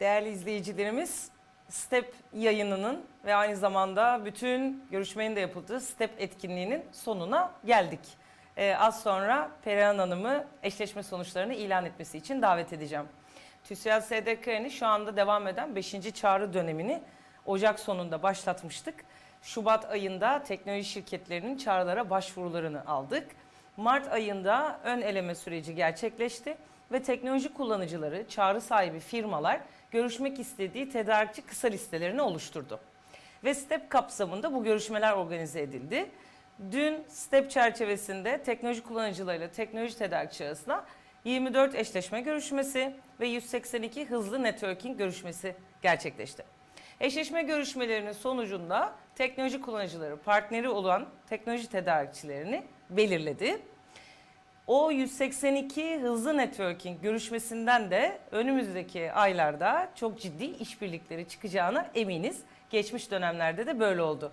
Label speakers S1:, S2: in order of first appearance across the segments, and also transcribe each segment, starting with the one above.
S1: Değerli izleyicilerimiz, STEP yayınının ve aynı zamanda bütün görüşmenin de yapıldığı STEP etkinliğinin sonuna geldik. Ee, az sonra Perihan Hanım'ı eşleşme sonuçlarını ilan etmesi için davet edeceğim. TÜSİAD SDK'nin şu anda devam eden 5. çağrı dönemini Ocak sonunda başlatmıştık. Şubat ayında teknoloji şirketlerinin çağrılara başvurularını aldık. Mart ayında ön eleme süreci gerçekleşti ve teknoloji kullanıcıları, çağrı sahibi firmalar görüşmek istediği tedarikçi kısa listelerini oluşturdu. Ve STEP kapsamında bu görüşmeler organize edildi. Dün STEP çerçevesinde teknoloji kullanıcılarıyla teknoloji tedarikçi arasında 24 eşleşme görüşmesi ve 182 hızlı networking görüşmesi gerçekleşti. Eşleşme görüşmelerinin sonucunda teknoloji kullanıcıları partneri olan teknoloji tedarikçilerini belirledi. O 182 hızlı networking görüşmesinden de önümüzdeki aylarda çok ciddi işbirlikleri çıkacağına eminiz. Geçmiş dönemlerde de böyle oldu.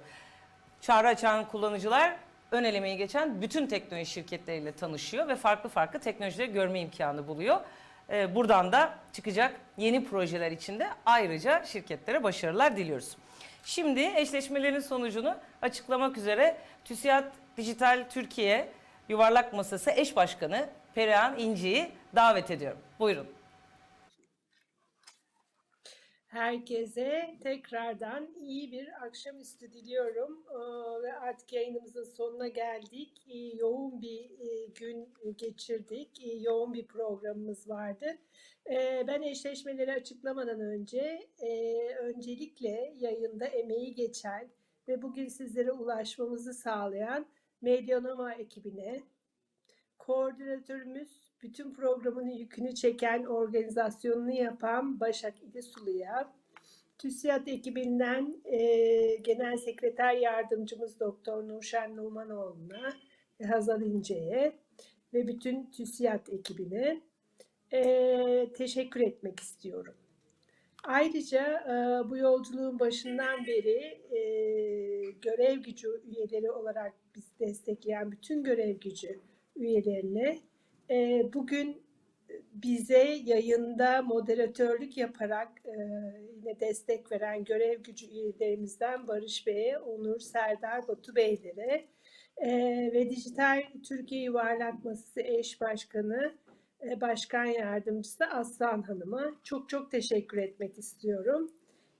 S1: Çağrı açan kullanıcılar ön elemeyi geçen bütün teknoloji şirketleriyle tanışıyor ve farklı farklı teknolojileri görme imkanı buluyor. Ee, Buradan da çıkacak yeni projeler için de ayrıca şirketlere başarılar diliyoruz. Şimdi eşleşmelerin sonucunu açıklamak üzere TÜSİAD Dijital Türkiye Yuvarlak Masası eş başkanı Perihan İnci'yi davet ediyorum. Buyurun.
S2: Herkese tekrardan iyi bir akşamüstü diliyorum Ee, ve artık yayınımızın sonuna geldik. Yoğun bir e, gün geçirdik, yoğun bir programımız vardı. Ee, Ben eşleşmeleri açıklamadan önce e, öncelikle yayında emeği geçen ve bugün sizlere ulaşmamızı sağlayan Medyanova ekibine, koordinatörümüz bütün programın yükünü çeken organizasyonunu yapan Başak İdisulu'ya, TÜSİAD ekibinden e, Genel Sekreter Yardımcımız Doktor Nurşen Numanoğlu'na, Hazal İnce'ye ve bütün TÜSİAD ekibine e, teşekkür etmek istiyorum. Ayrıca e, bu yolculuğun başından beri e, görev gücü üyeleri olarak bizi destekleyen bütün görev gücü üyelerine e, bugün bize yayında moderatörlük yaparak yine destek veren görev gücü üyelerimizden Barış Bey'e, Onur, Serdar, Batu Beylere ve Dijital Türkiye Yuvarlak Masası eş başkanı Başkan Yardımcısı Aslan Hanım'a çok çok teşekkür etmek istiyorum.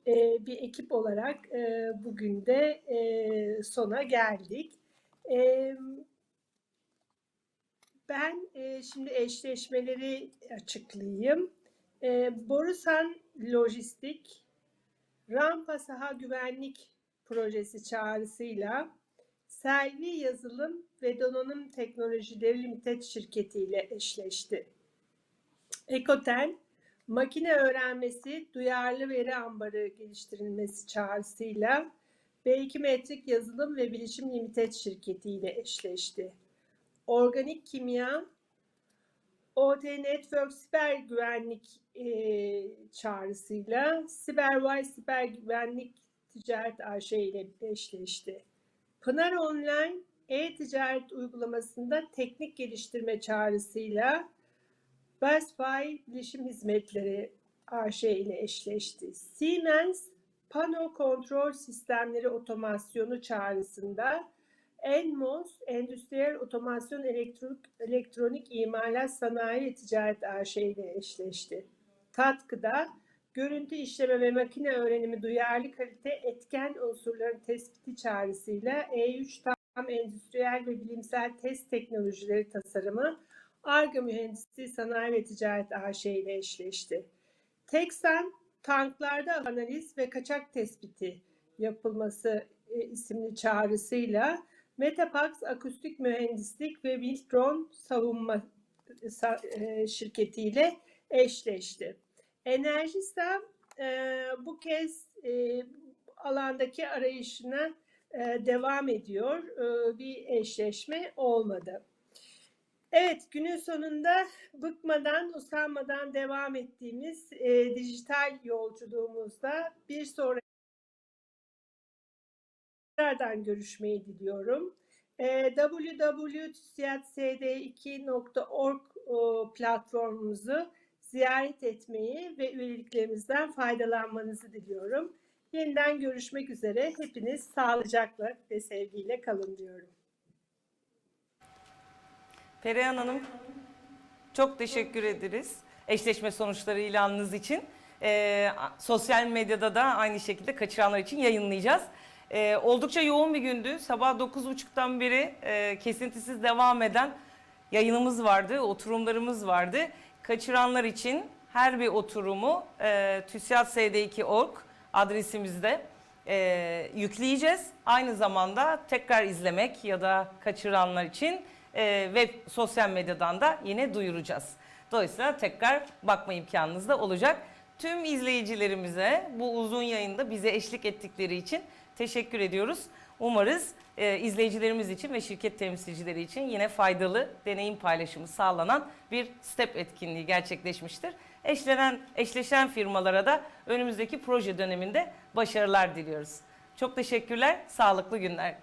S2: E, Bir ekip olarak e, bugün de e, sona geldik. E, Ben e, şimdi eşleşmeleri açıklayayım. E, Borusan Lojistik, Rampa Saha Güvenlik Projesi çağrısıyla Selvi Yazılım ve Donanım Teknolojileri Limited şirketi ile eşleşti. Ekoten, makine öğrenmesi, duyarlı veri ambarı geliştirilmesi çağrısıyla B2 Metrik Yazılım ve Bilişim Limited şirketi ile eşleşti. Organik Kimya, OT Network Siber Güvenlik e, çağrısıyla Cyberwise Siber Güvenlik Ticaret AŞ ile eşleşti. Pınar Online e-ticaret uygulamasında teknik geliştirme çağrısıyla Buy Bilişim Hizmetleri AŞ ile eşleşti. Siemens Pano Kontrol Sistemleri Otomasyonu çağrısında Enmos Endüstriyel Otomasyon Elektronik, Elektronik İmalat Sanayi Ticaret AŞ ile eşleşti. Tatkıda görüntü işleme ve makine öğrenimi duyarlı kalite etken unsurların tespiti çağrısıyla E3 tam endüstriyel ve bilimsel test teknolojileri tasarımı ARGE Mühendisliği Sanayi ve Ticaret AŞ ile eşleşti. Teksan tanklarda analiz ve kaçak tespiti yapılması e, isimli çağrısıyla Metapax Akustik Mühendislik ve Viltron Savunma e, şirketiyle eşleşti. Enerjisa e, bu kez e, alandaki arayışına e, devam ediyor. E, bir eşleşme olmadı. Evet, günün sonunda bıkmadan, usanmadan devam ettiğimiz e, dijital yolculuğumuzda bir sonraki tekrardan görüşmeyi diliyorum. E, www.tusiyatsd2.org e, platformumuzu ziyaret etmeyi ve üyeliklerimizden faydalanmanızı diliyorum. Yeniden görüşmek üzere. Hepiniz sağlıcakla ve sevgiyle kalın diyorum.
S1: Perihan Hanım çok teşekkür ederiz eşleşme sonuçları ilanınız için. Ee, sosyal medyada da aynı şekilde kaçıranlar için yayınlayacağız. Ee, oldukça yoğun bir gündü. Sabah 9.30'dan beri e, kesintisiz devam eden yayınımız vardı, oturumlarımız vardı. Kaçıranlar için her bir oturumu e, TÜSİAD-SD2.org adresimizde e, yükleyeceğiz. Aynı zamanda tekrar izlemek ya da kaçıranlar için e, web sosyal medyadan da yine duyuracağız. Dolayısıyla tekrar bakma imkanınız da olacak. Tüm izleyicilerimize bu uzun yayında bize eşlik ettikleri için teşekkür ediyoruz. Umarız e, izleyicilerimiz için ve şirket temsilcileri için yine faydalı deneyim paylaşımı sağlanan bir STEP etkinliği gerçekleşmiştir. Eşlenen, eşleşen firmalara da önümüzdeki proje döneminde başarılar diliyoruz. Çok teşekkürler, sağlıklı günler.